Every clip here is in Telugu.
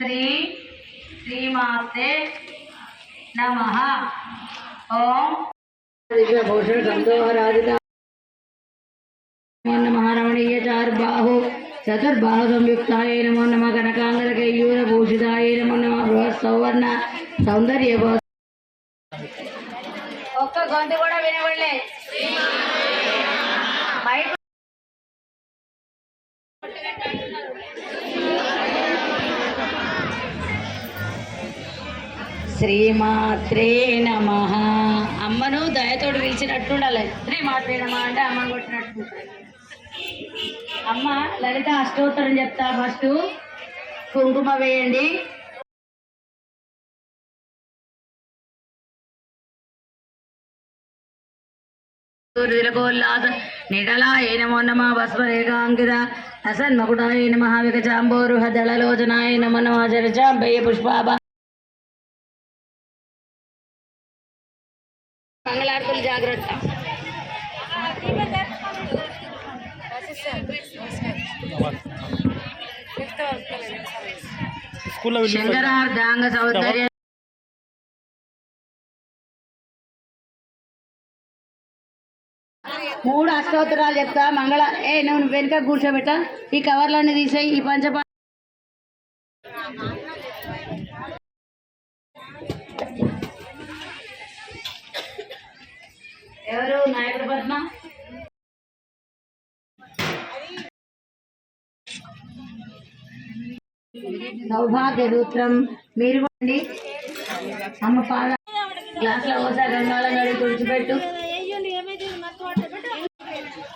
శ్రీ శ్రీమాతే నమ. ఓం. భూషణ సందోహరాజిత నమ రమణీయ చార్బాహు చతుర్బాహు సంయుక్తాయ నమో నమ కనకాంగరకేయూర భూషితాయ నమో నమ బృహత్ సౌవర్ణ సౌందర్య ఒక్క గొంతు కూడా వినబడలే శ్రీమాత్రే నమ. అమ్మను దయతోడు పిలిచినట్టు ఉండాలి శ్రీమాత్రే నమ అంటే అమ్మను కొట్టినట్టు. అమ్మ లలిత అష్టోత్తరం చెప్తా ఫస్ట్. కుంకుమ వేయండి. నిఘలా ఏ నమో నమ. భస్మరేఖాంకిత అసన్మకుడాయ నమ. వికచాంబోరుహ దళలోచనాయ నమో నమ. చరచాంబయ్య పుష్పాభ మంగళార్తులు జాగ్రత్త సౌందర్య మూడు అష్టోత్తరాలు చెప్తా. మంగళ ఏ నువ్వు వెనుక కూర్చోబెట్ట. ఈ కవర్లన్నీ తీసేయి ఈ పంచ ఎవరు? నాయకుడు పద్మ. సౌభాగ్య సూత్రం మీరు ఇవ్వండి. అమ్మ పాద గ్లాసులో ఒకసారి గంగాళం గడి తుడిచిపెట్టు.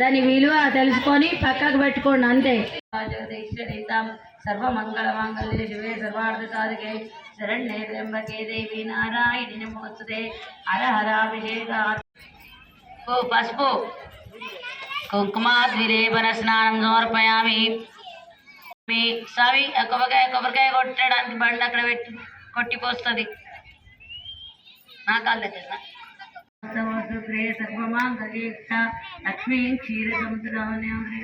దాని విలువ తెలుసుకొని పక్కకు పెట్టుకోండి అంతే. సర్వమంగళ మాంగళ్య శివే సర్వార్థ సాధకే శరణ్యే త్ర్యంబకే దేవి నారాయణి నమోస్తుతే హర హరాభిషేక ఓ పసుపు కుంకుమాద్విరేపన స్నానం సమర్పయామి మీ సవి కొబ్బరికాయ కొబ్బరికాయ కొట్టడానికి బండి అక్కడ పెట్టి కొట్టిపోస్తుంది నా కాళ్ళ దగ్గర సర్వమాంగళీక్ష లక్ష్మీ క్షీర సముద్రమేంద్ర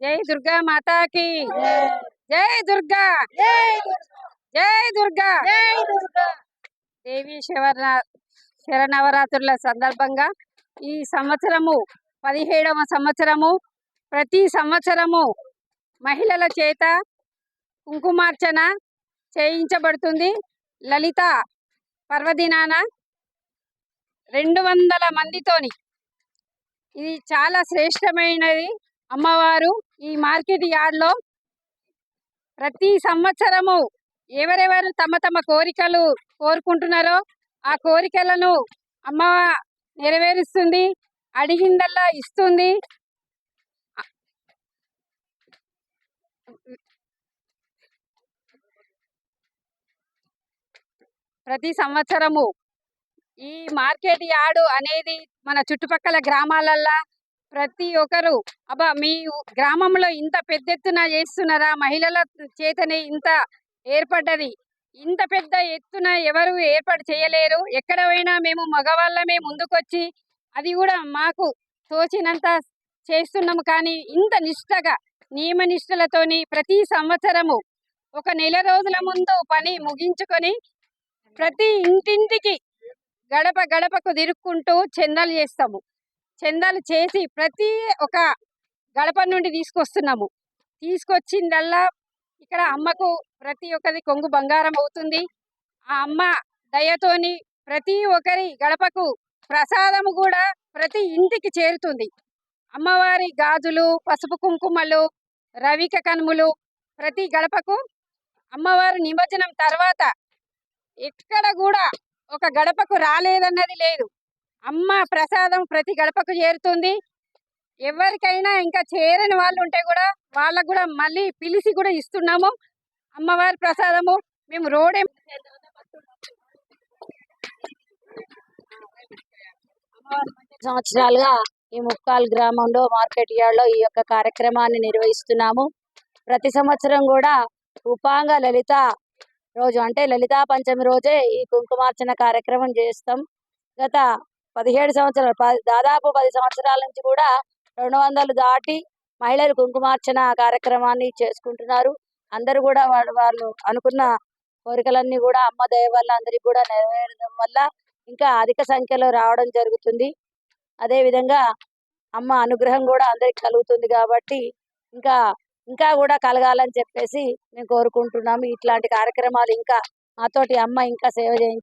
జై దుర్గా మాతాకి. జై దుర్గా. జై దుర్గా. దేవి శివర శరణవరాత్రుల సందర్భంగా ఈ సంవత్సరము పదిహేడవ సంవత్సరము ప్రతి సంవత్సరము మహిళల చేత కుంకుమార్చన చేయించబడుతుంది. లలిత పర్వదినాన రెండు వందల మందితోని. ఇది చాలా శ్రేష్టమైనది. అమ్మవారు ఈ మార్కెట్ యార్డ్లో ప్రతి సంవత్సరము ఎవరెవరు తమ తమ కోరికలు కోరుకుంటున్నారో ఆ కోరికలను అమ్మ నెరవేరుస్తుంది అడిగిందల్లా ఇస్తుంది. ప్రతి సంవత్సరము ఈ మార్కెట్ యార్డు అనేది మన చుట్టుపక్కల గ్రామాలల్లో ప్రతి ఒక్కరు అబ్బా! మీ గ్రామంలో ఇంత పెద్ద ఎత్తున చేస్తున్నారా? మహిళల చేతనే ఇంత ఏర్పడ్డది. ఇంత పెద్ద ఎత్తున ఎవరు ఏర్పాటు చేయలేరు. ఎక్కడ పోయినా మేము మగవాళ్ళమే ముందుకొచ్చి అది కూడా మాకు తోచినంత చేస్తున్నాము. కానీ ఇంత నిష్టగా నియమనిష్టలతోని ప్రతి సంవత్సరము ఒక నెల రోజుల ముందు పని ముగించుకొని ప్రతి ఇంటింటికి గడప గడపకు తిరుక్కుంటూ చందాలు చేస్తాము. చందాలు చేసి ప్రతి ఒక గడప నుండి తీసుకొస్తున్నాము. తీసుకొచ్చిందల్లా ఇక్కడ అమ్మకు ప్రతి ఒక్కరి కొంగు బంగారం అవుతుంది. ఆ అమ్మ దయతోని ప్రతి ఒక్కరి గడపకు ప్రసాదము కూడా ప్రతి ఇంటికి చేరుతుంది. అమ్మవారి గాజులు పసుపు కుంకుమలు రవిక కనుములు ప్రతి గడపకు అమ్మవారి నిమజ్జనం తర్వాత ఎక్కడ కూడా ఒక గడపకు రాలేదన్నది లేదు. అమ్మ ప్రసాదం ప్రతి గడపకు చేరుతుంది. ఎవరికైనా ఇంకా చేరని వాళ్ళు ఉంటే కూడా వాళ్ళకు కూడా మళ్ళీ పిలిచి కూడా ఇస్తున్నాము. అమ్మవారి ప్రసాదము. మేము రోడే సంవత్సరాలుగా ఈ ముక్కాల్ గ్రామంలో మార్కెట్ యార్డ్లో ఈ యొక్క కార్యక్రమాన్ని నిర్వహిస్తున్నాము. ప్రతి సంవత్సరం కూడా ఉపాంగ లలిత రోజు అంటే లలితా పంచమి రోజే ఈ కుంకుమార్చన కార్యక్రమం చేస్తాం. గత పదిహేడు సంవత్సరాలు దాదాపు పది సంవత్సరాల నుంచి కూడా రెండు వందలు దాటి మహిళలు కుంకుమార్చన కార్యక్రమాన్ని చేసుకుంటున్నారు. అందరూ కూడా వాళ్ళు వాళ్ళు అనుకున్న కోరికలన్నీ కూడా అమ్మ దయ వల్ల అందరికీ కూడా నెరవేరడం వల్ల ఇంకా అధిక సంఖ్యలో రావడం జరుగుతుంది. అదే విధంగా అమ్మ అనుగ్రహం కూడా అందరికి కలుగుతుంది కాబట్టి ఇంకా ఇంకా కూడా కలగాలని చెప్పేసి మేము కోరుకుంటున్నాము. ఇట్లాంటి కార్యక్రమాలు ఇంకా మాతోటి అమ్మ ఇంకా సేవ చేయి